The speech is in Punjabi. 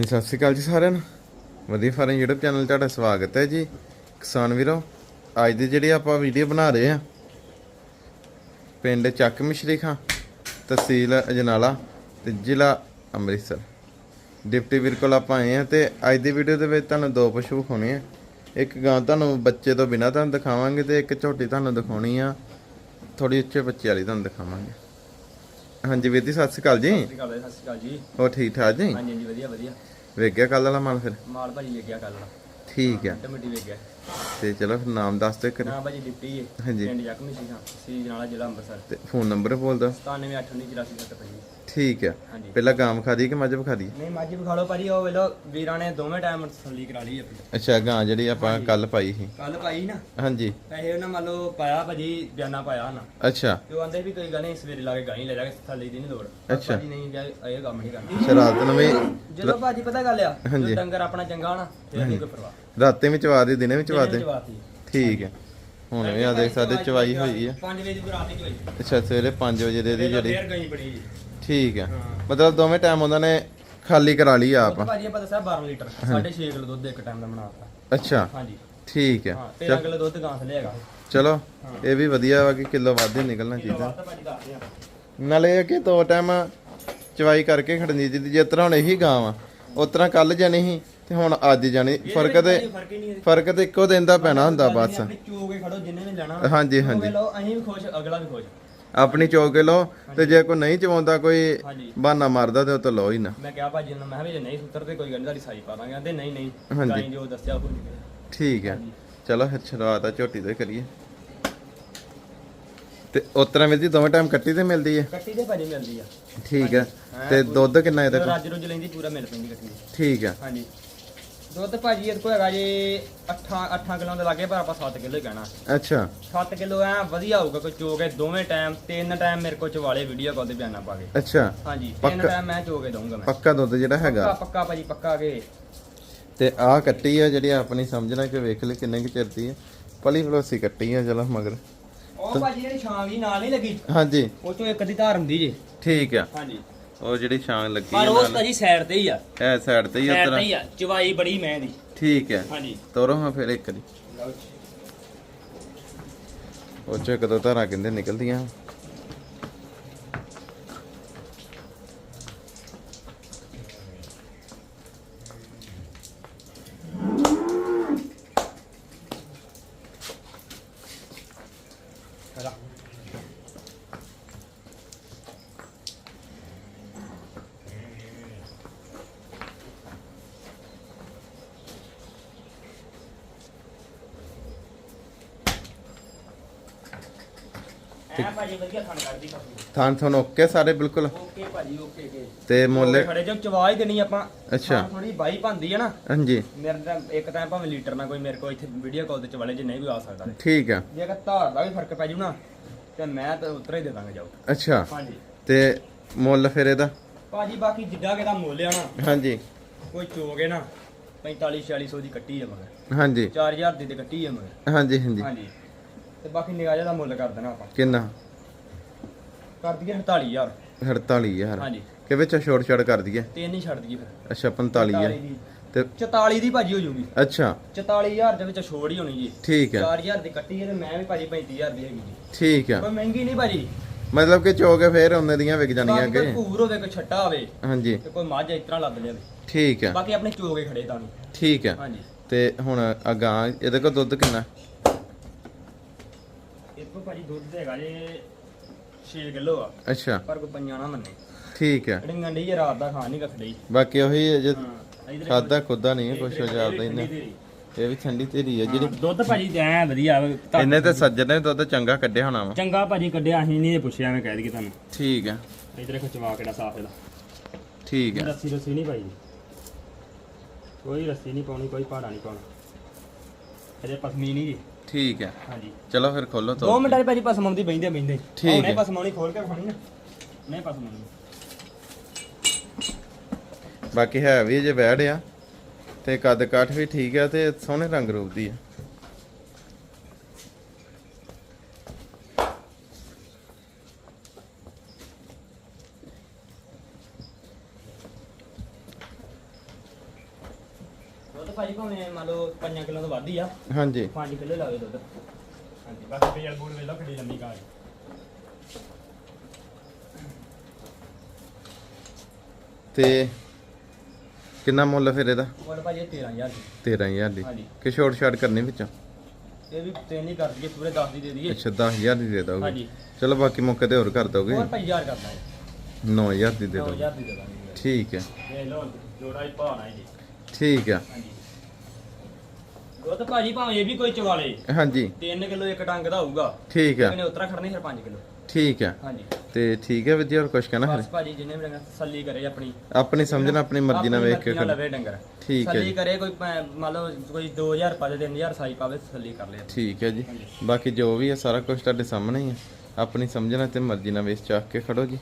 ਹਾਂਜੀ ਸਤਿ ਸ਼੍ਰੀ ਅਕਾਲ ਜੀ ਸਾਰਿਆਂ ਨੂੰ। ਵਧੀਆ ਫਾਰਮ YouTube ਚੈਨਲ ਤੁਹਾਡਾ ਸਵਾਗਤ ਹੈ ਜੀ। ਕਿਸਾਨ ਵੀਰੋ ਅੱਜ ਦੀ ਜਿਹੜੀ ਆਪਾਂ ਵੀਡੀਓ ਬਣਾ ਰਹੇ ਆ ਪਿੰਡ ਚੱਕ ਮਿਸ਼ਰੀ ਖਾਂ ਤਹਿਸੀਲ ਅਜਨਾਲਾ ਤੇ ਜ਼ਿਲ੍ਹਾ ਅੰਮ੍ਰਿਤਸਰ। ਡਿਪਟੀ ਵੀਰ ਕੋਲ ਆਪਾਂ ਆਏ ਆ ਤੇ ਅੱਜ ਦੀ ਵੀਡੀਓ ਦੇ ਵਿੱਚ ਤੁਹਾਨੂੰ ਦੋ ਪਸ਼ੂ ਵਿਖਾਉਣੇ ਆ। ਇੱਕ ਗਾਂ ਤੁਹਾਨੂੰ ਬੱਚੇ ਤੋਂ ਬਿਨਾਂ ਤੁਹਾਨੂੰ ਦਿਖਾਵਾਂਗੇ ਤੇ ਇੱਕ ਝੋਟੀ ਤੁਹਾਨੂੰ ਦਿਖਾਉਣੀ ਆ। ਥੋੜੀ ਉੱਚੇ ਬੱਚੇ ਵਾਲੀ ਤੁਹਾਨੂੰ ਦਿਖਾਵਾਂਗੇ। ਹਾਂਜੀ ਵੀਰ ਜੀ ਸਤਿ ਸ਼੍ਰੀ ਅਕਾਲ ਜੀ। ਸਤਿ ਸ਼੍ਰੀ ਅਕਾਲ ਜੀ, ਸਤਿ ਸ਼੍ਰੀ ਅਕਾਲ ਜੀ। ਹੋਰ ਠੀਕ ਠਾਕ ਜੀ? ਹਾਂਜੀ ਹਾਂਜੀ ਵਧੀਆ ਵਧੀਆ। ਵੇਖ ਗਿਆ ਕੱਲ ਵਾਲਾ ਮਾਲ ਫਿਰ? ਮਾਲ ਭਾਜੀ ਵੇਖਿਆ ਕੱਲ ਠੀਕ ਆ। ਟਮੇਟੀ ਵੇਖਿਆ ਤੇ ਚਲੋ ਫਿਰ ਨਾਮ ਦੱਸ ਦਿਓ ਕਰ ਨਾ ਭਾਜੀ ਡਿਪਟੀ ਹੈ ਹਾਂਜੀ। ਪਿੰਡ ਜ਼ਖਮੀ ਸੀ ਹਾਂ ਸੀ ਜਨਾਲਾ ਜ਼ਿਲ੍ਹਾ ਅੰਮ੍ਰਿਤਸਰ। ਤੇ ਫੋਨ ਨੰਬਰ ਬੋਲ ਦਿਓ। 97898477 ਠੀਕ ਆ। ਹਾਂਜੀ। ਪਹਿਲਾਂ ਗਾਂ ਦੀ ਕਿ ਮੱਝ ਵਿਖਾ ਦੀ ਨਹੀਂ ਮਾਜੀ ਵਿਖਾ ਲਓ ਭਾਜੀ ਉਹ ਵੇਲੋ ਵੀਰਾਂ ਨੇ ਦੋਵੇਂ ਟਾਈਮ ਤਸੱਲੀ ਕਰਾ ਲਈ ਆਪਣੀ। ਅੱਛਾ ਗਾਂ ਜਿਹੜੀ ਆਪਾਂ ਕੱਲ ਪਾਈ ਸੀ। ਕੱਲ ਪਾਈ ਨਾ? ਹਾਂਜੀ। ਪੈਸੇ ਉਹਨਾਂ ਮੰਨ ਲਓ ਪਾਇਆ ਭਾਜੀ ਬਿਆਨਾ ਪਾਇਆ ਨਾ ਅੱਛਾ। ਤੇ ਉਹ ਆਂਦੇ ਵੀ ਕੋਈ ਗੱਲ ਨਹੀਂ ਸਵੇਰੇ ਲਾ ਕੇ ਗਾਈ ਲੈ ਜਾ ਕੇ ਥੱਲੇ ਦੀ ਨਹੀਂ ਲੋੜ। ਪਰ ਅੱਛਾ। ਭਾਜੀ ਨਹੀਂ ਗਿਆ ਇਹ ਕੰਮ ਨਹੀਂ ਕਰਨਾ। ਸ਼ਰਾਤ ਨੂੰ ਵੀ ਜਦੋਂ ਭਾਜੀ ਪਤਾ ਗੱਲ ਆ ਹਾਂਜੀ। ਜਦੋਂ ਡੰਗਰ ਆਪਣਾ ਚੰਗਾ ਹੋਣਾ ਫਿਰ ਨਹੀਂ ਕੋਈ ਪਰਵਾਹ। ਰਾਤੇ ਵਿੱਚ ਚਵਾ ਦੀ ਦਿਨੇ ਦੇ? ਚਵਾਤੀ ਠੀਕ ਹੈ। ਹੁਣ ਵੀ ਆ ਦੇਖ ਸਕਦੇ ਚਵਾਈ ਹੋਈ ਆ। 5 ਵਜੇ ਦੀ ਬਰਾਤ ਹੀ ਹੋਈ ਅੱਛਾ ਸਵੇਰੇ 5 ਵਜੇ ਦੇ ਦੀ ਜਿਹੜੀ ਠੀਕ ਹਾਂ। ਮਤਲਬ ਦੋਵੇਂ ਟਾਈਮ ਉਹਨਾਂ ਨੇ ਖਾਲੀ ਕਰਾ ਲਈ ਆਪਾਂ। ਭਾਜੀ ਆਪਾਂ ਦੱਸਿਆ 12 ਲੀਟਰ 6.5 ਕਿਲੋ ਦੁੱਧ ਇੱਕ ਟਾਈਮ ਦਾ ਬਣਾਤਾ ਅੱਛਾ। ਹਾਂਜੀ। ਠੀਕ ਹੈ। ਹਾਂ 13 ਕਿਲੋ ਦੁੱਧ ਗਾਂ ਥਲੇ ਹੈਗਾ। ਚਲੋ ਇਹ ਵੀ ਵਧੀਆ ਵਾ ਕਿ ਕਿਲੋ ਵੱਧ ਹੀ ਨਿਕਲਣਾ ਕਿਲੋ ਚਾਹੀਦਾ ਨਾਲੇ ਇਹ ਕਿ ਦੋ ਟਾਈਮ ਚਵਾਈ ਕਰਕੇ ਖੜਨੀ ਦੀ ਜਿਸ ਤਰ੍ਹਾਂ ਹੁਣ ਇਹੀ ਗਾਂ ਵਾ। ਉਸ ਤਰ੍ਹਾਂ ਕੱਲ ਜਾਣੀ ਸੀ ਤੇ ਹੁਣ ਅੱਜ ਜਾਣੀ। ਫ਼ਰਕ ਤੇ ਫ਼ਰਕ ਤੇ ਇੱਕੋ ਦਿਨ ਦਾ ਪੈਣਾ ਹੁੰਦਾ ਬਸ। ਆਪਣੀ ਚੋ ਕੇ ਖੜੋ ਜਿੰਨੇ ਨੇ ਲੈਣਾ ਹਾਂਜੀ, ਹਾਂਜੀ। ਲਓ ਅਸੀਂ ਵੀ ਖੁਸ਼ ਅਗਲਾ ਵੀ ਖੁਸ਼। ਆਪਣੀ ਚੌਕ ਕੇ ਲਓ ਤੇ ਜੇ ਕੋਈ ਨਹੀਂ ਚਵਾਉਂਦਾ ਕੋਈ ਬਹਾਨਾ ਮਾਰਦਾ ਤੇ ਉਹ ਤਾਂ ਲਓ ਹੀ ਨਾ। ਮੈਂ ਕਿਹਾ ਭਾਜੀ ਨੂੰ ਮੈਂ ਵੀ ਜੇ ਨਹੀਂ ਸੁੱਤਰ ਤੇ ਕੋਈ ਗੱਲ ਸਾਈ ਪਾ ਦਾਂਗੇ। ਕਹਿੰਦੇ ਨਹੀਂ ਨਹੀਂ। ਹਾਂਜੀ। ਜੋ ਦੱਸਿਆ ਉਹ ਠੀਕ ਹੈ। ਚਲੋ ਫਿਰ ਸ਼ੁਰੂਆਤ ਆ ਝੋਟੀ ਤੋਂ ਹੀ ਕਰੀਏ। ਤੇ ਉਸ ਤਰ੍ਹਾਂ ਮਿਲਦੀ ਦੋਵੇਂ ਟਾਈਮ ਕੱਟੀ ਤੇ ਮਿਲਦੀ ਹੈ? ਕੱਟੀ ਤੇ ਭਾਜੀ ਮਿਲਦੀ ਆ। ਠੀਕ ਹੈ। ਤੇ ਦੁੱਧ ਕਿੰਨਾ ਇਹਦੇ? ਕੋਲ ਰੱਜ ਰੁੱਜ ਲੈਂਦੀ ਪੂਰਾ ਮਿਲ ਪੈਂਦੀ ਕੱਟੀ ਦੀ। ਠੀਕ ਹੈ। ਹਾਂਜੀ। ਦੁੱਧ ਭਾਜੀ ਇਹਦੇ ਕੋਲ ਹੈਗਾ ਜੀ 8 8 ਕਿਲੋ ਦੇ ਲਾਗੇ ਪਰ ਆਪਾਂ 7 ਕਿਲੋ ਹੀ ਕਹਿਣਾ। ਅੱਛਾ। 7 ਕਿਲੋ ਐ ਵਧੀਆ ਹੋਊਗਾ ਕੋਈ ਚੋਗੇ ਦੋਵੇਂ ਟਾਈਮ ਤਿੰਨ ਟਾਈਮ ਮੇਰੇ ਕੋਲ ਚਵਾਲੇ ਵੀਡੀਓ ਕਾਲ ਤੇ ਬਿਆਨਾ ਪਾ ਕੇ। ਅੱਛਾ। ਹਾਂਜੀ ਤਿੰਨ ਪੱਕਾ- ਟਾਈਮ ਮੈਂ ਚੋਗੇ ਦਊਂਗਾ ਮੈਂ। ਪੱਕਾ ਦੁੱਧ ਜਿਹੜਾ ਪੱਕਾ ਹੈਗਾ। ਪੱਕਾ ਭਾਜੀ ਪੱਕਾ ਕੇ। ਤੇ ਆਹ ਕੱਟੀ ਆ ਜਿਹੜੀ ਆਪਣੀ ਸਮਝਣਾ ਕਿ ਵੇਖ ਲਈ ਕਿੰਨੇ ਕੁ ਚਿਰ ਦੀ ਆ ਪਲੀ ਫਲੋਸੀ ਕੱਟੀ ਆ ਚਲੋ ਮਗਰ। ਉਹ ਭਾਜੀ ਜਿਹੜੀ ਛਾਂ ਵੀ ਨਾਲ ਨਹੀਂ ਲੱਗੀ। ਹਾਂਜੀ। ਉਹ ਚੋਂ ਇੱਕ ਦੀ ਧਾਰ ਹੁੰਦੀ ਜੇ। ਠੀਕ ਆ। ਹਾਂਜੀ। ਉਹ ਜਿਹੜੀ ਛਾਂ ਲੱਗੀ ਪਰ ਆ ਉਹ ਨਾਲ। ਭਾਜੀ ਸਾਈਡ ਤੇ ਹੀ ਆ। ਇਹ ਸਾਈਡ ਤੇ ਹੀ ਸਾਈਡ ਉਤਰਾ ਤੇ ਹੀ ਆ। ਚਵਾਈ ਬੜੀ ਮੈਂ ਦੀ। ਠੀਕ ਹੈ ਹਾਂਜੀ। ਤੋਰੋ ਹਾਂ ਫਿਰ ਇੱਕ ਦੀ। ਉਹ ਚੋਂ ਧਾਰਾਂ ਕਹਿੰਦੇ ਨਿਕਲਦੀਆਂ? ਐ ਭਾਜੀ ਵਧੀਆ ਓਕੇ ਸਾਰੇ ਬਿਲਕੁਲ? ਓਕੇ ਭਾਜੀ ਓਕੇ ਕੇ ਤੇ ਮੁੱਲ ਖੜੇ ਜੋ ਚਵਾ ਹੀ ਦੇਣੀ ਆਪਾਂ। ਅੱਛਾ। ਥੋੜੀ ਬਾਈ ਭੰਦੀ ਹੈ ਨਾ। ਹਾਂਜੀ। ਮੇਰੇ ਤਾਂ ਇੱਕ ਟਾਈਮ ਭਾਵੇਂ ਲੀਟਰ ਨਾ ਕੋਈ ਮੇਰੇ ਕੋਲ ਇੱਥੇ ਵੀਡੀਓ ਕਾਲ ਤੇ ਚਵਾਲੇ ਜੇ ਨਹੀਂ ਵੀ ਆ ਸਕਦਾ। ਤੇ। ਠੀਕ ਆ। ਜੇ ਅਗਰ ਧਾਰ ਦਾ ਵੀ ਫ਼ਰਕ ਪੈ ਜੂ ਨਾ ਤੇ ਮੈਂ ਤਾਂ ਉਤਰਾ ਹੀ ਦੇ ਦਾਂਗਾ ਜਾਓ। ਅੱਛਾ। ਹਾਂਜੀ। ਤੇ ਮੁੱਲ ਫਿਰ ਇਹਦਾ? ਭਾਜੀ ਬਾਕੀ ਜਿੱਡਾ ਕਿਦਾ ਮੁੱਲ ਆ ਨਾ ਹਾਂਜੀ। ਕੋਈ ਚੋਗੇ ਨਾ 45 4600 ਦੀ ਕੱਟੀ ਮਗਰ। ਹਾਂਜੀ। 4000 ਦੀ ਤੇ ਕੱਟੀ ਮਗਰ। ਹਾਂਜੀ ਹਾਂਜੀ। ਹਾਂਜੀ। ਤੇ ਬਾਕੀ ਨਿਗਾਹ ਦਾ ਮੁੱਲ ਕਰ ਦੇਣਾ ਆਪਾਂ। ਕਿੰਨਾ? ਕਰ ਦਈਏ 48000 48000 ਹਾਂਜੀ। ਕਿ ਵਿੱਚ ਛੋੜ ਛੜ ਕਰ ਦਈਏ? ਤੇ ਨਹੀਂ ਛੱਡ ਦਈਏ ਫਿਰ। ਅੱਛਾ 45000 ਦੀ। ਤੇ 44 ਦੀ ਭਾਜੀ ਹੋ ਜੂਗੀ। ਅੱਛਾ। 44000 ਦੇ ਵਿੱਚ ਛੋੜ ਹੀ ਹੋਣੀ ਜੀ। ਠੀਕ ਹੈ। 4000 ਦੀ ਕੱਟੀ ਹੈ ਤੇ ਮੈਂ ਵੀ ਭਾਜੀ 35000 ਦੀ ਹੈਗੀ ਜੀ। ਠੀਕ ਆ ਕੋਈ ਮਹਿੰਗੀ ਨਹੀਂ ਭਾਜੀ। ਮਤਲਬ ਕਿ ਚੋਗੇ ਫੇਰ ਉਹਨੇ ਦੀਆਂ ਵਿਕ ਜਾਣੀਆਂ ਬਾਕੀ ਕੋਈ ਅੱਗੇ ਭੂਰ ਹੋਵੇ ਕੋਈ ਛੱਟਾ ਹੋਵੇ ਹਾਂਜੀ। ਤੇ ਕੋਈ ਮੱਝ ਇਸ ਤਰ੍ਹਾਂ ਲੱਦ ਲਿਆਵੇ ਠੀਕ ਆ ਬਾਕੀ ਆਪਣੇ ਚੋਗੇ ਖੜੇ ਤਾਂ ਠੀਕ ਆ ਹਾਂਜੀ। ਤੇ ਹੁਣ ਅਗਾਂ ਇਹਦੇ ਕੋਲ ਦੁੱਧ ਕਿੰਨਾ? ਇਹ ਤੋਂ ਭਾਜੀ ਦੁੱਧ ਹੈਗਾ ਜੇ 6 ਕਿਲੋ ਆ। ਅੱਛਾ। ਪਰ ਕੋਈ ਪੰਜਾਂ ਨਾ ਮੰਨੇ। ਠੀਕ ਆ ਜਿਹੜੀ ਗੰਢੀ ਜੇ ਰਾਤ ਦਾ ਖਾਣ ਨਹੀਂ ਕੱਖੜੀ ਬਾਕੀ ਉਹੀ ਹੈ ਜੇ ਹਾਂ ਇਧਰ ਖਾਦਾ ਖੁਦਾ ਨਹੀਂ ਕੁਛ ਹੋ ਜਾਂਦਾ ਇਹਨੇ ਇਹ ਵੀ ਠੰਡੀ ਤੇਰੀ ਹੈ ਜਿਹੜੀ ਦੁੱਧ ਭਾਜੀ ਐ ਵਧੀਆ ਵਾ, ਤਾਂ- ਇਹਨੇ ਤੇ ਸੱਜਣ ਨੇ ਦੁੱਧ ਚੰਗਾ ਕੱਢਿਆ ਹੋਣਾ ਵਾ। ਚੰਗਾ ਭਾਜੀ ਕੱਢਿਆ ਅਸੀਂ ਨਹੀਂ ਪੁੱਛਿਆ ਮੈਂ ਕਹਿ ਦਈਏ ਤੁਹਾਨੂੰ। ਠੀਕ ਆ ਇਧਰ ਦੇਖੋ ਚਵਾ ਕਿਹੜਾ ਸਾਫ਼ ਇਹਦਾ। ਠੀਕ ਆ ਰੱਸੀ ਰੱਸੀ ਨਹੀਂ ਪਾਈ। ਕੋਈ ਰੱਸੀ ਨਹੀਂ ਪਾਉਣੀ ਕੋਈ ਪਹਾੜਾ ਨਹੀਂ ਪਾਉਣਾ। ਅਜੇ ਪਸਮੀ ਨਹੀਂ ਜੀ। ਠੀਕ ਆ ਹਾਂਜੀ। ਚਲੋ ਫਿਰ ਖੋਲੋ 2 ਤੋ ਮਿੰਟਾਂ 'ਚ ਭਾਜੀ ਪਸਮਾਉਂਦੀ ਬੈਂਦੇ ਬੈਂਦੇ ਠੀਕ ਹੈ। ਪਸਮਾਉਣੀ ਖੋਲ ਕੇ ਖਾਣੀ ਨਾ ਨਹੀਂ ਪਸਮਾਉਣੀ ਬਾਕੀ ਹੈ ਵੀ ਜੇ ਬੈੜ ਆ ਤੇ ਕੱਦ ਕਾਠ ਵੀ ਠੀਕ ਆ ਤੇ ਸੋਹਣੇ ਰੰਗ ਰੂਪ ਦੀ ਆ। ਦੁੱਧ ਭਾਜੀ ਭਾਵੇਂ ਮੰਨ ਲਓ 5 ਕਿਲੋ ਤੋਂ ਵੱਧ ਹੀ ਆ। ਹਾਂਜੀ। 5 ਕਿਲੋ ਲਾਵੇ ਦੁੱਧ। ਹਾਂਜੀ ਬਸ ਪੇੜ ਬੂੜ ਵੇਲੋ ਕਿੱਡੀ ਲੰਮੀ ਕਾਰ। ਤੇ ਕਿੰਨਾ ਮੁੱਲ ਫਿਰ ਇਹਦਾ? ਕੋਲ ਭਾਜੀ ਇਹ 13000 ਦੀ। 13000 ਦੀ। ਹਾਂਜੀ। ਕਿ ਛੋਟ ਛਾਟ ਕਰਨੀ ਵਿੱਚੋਂ? ਇਹ ਵੀ ਤਿੰਨ ਹੀ ਕਰ ਦਈਏ ਪੂਰੇ 10 ਦੀ ਦੇ ਦਈਏ। ਅੱਛਾ 10000 ਦੀ ਦੇ ਦੋਗੇ ਹਾਂਜੀ। ਚਲੋ ਬਾਕੀ ਮੌਕੇ ਤੇ ਹੋਰ ਕਰ ਦੋਗੇ? ਹੋਰ ਭਾਈ ਯਾਰ ਕਰਦਾ ਹੈ। 9000 ਦੀ ਦੇ ਦੋਗੇ 9000 ਦੀ ਦੇ ਦਾਂਗੇ। ਠੀਕ ਹੈ। ਇਹ ਲੋ ਜੋੜਾ ਹੀ ਭਾਣਾ ਜੀ ਠੀਕ ਹਾਂਜੀ ਦੁੱਧ ਭਾਜੀ ਭਾਵੇਂ ਇਹ ਵੀ ਕੋਈ ਚਵਾਲੇ। ਹਾਂਜੀ। 3 ਕਿਲੋ ਇੱਕ ਟੰਗ ਦਾ ਹੋਊਗਾ। ਠੀਕ ਹੈ ਇਹਨੇ ਉਤਰਾ ਖੜਨੇ ਫਿਰ 5 ਕਿਲੋ। ਠੀਕ ਹਾਂਜੀ। ਤੇ ਠੀਕ ਹੈ ਵਧੀਆ ਹੋਰ ਕੁਝ ਕਹਿਣਾ ਬਸ ਭਾਜੀ ਜਿੰਨੇ ਵੀ ਡੰਗਰ ਤਸੱਲੀ ਕਰੇ ਆਪਣੀ। ਆਪਣੀ ਸਮਝ ਨਾਲ ਆਪਣੀ ਮਰਜ਼ੀ ਨਾਲ ਵੇਖ ਕੇ। ਲਵੇ ਡੰਗਰ। ਠੀਕ ਹੈ ਤਸੱਲੀ ਜੀ ਕਰੇ ਕੋਈ ਮੰਨ ਲਓ ਕੋਈ 2000 ਪਾ ਦੇ 3000 ਸਾਈ ਪਾਵੇ ਤਸੱਲੀ ਕਰ ਲਿਆ। ਠੀਕ ਹੈ ਜੀ। ਬਾਕੀ ਜੋ ਵੀ ਹੈ ਸਾਰਾ ਕੁਝ ਤੁਹਾਡੇ ਸਾਹਮਣੇ ਹੀ ਹੈ ਆਪਣੀ ਸਮਝ ਨਾਲ ਤੇ ਮਰਜ਼ੀ ਨਾਲ ਵੇਚ ਚਾਕ ਕੇ ਖੜੋ ਜੀ।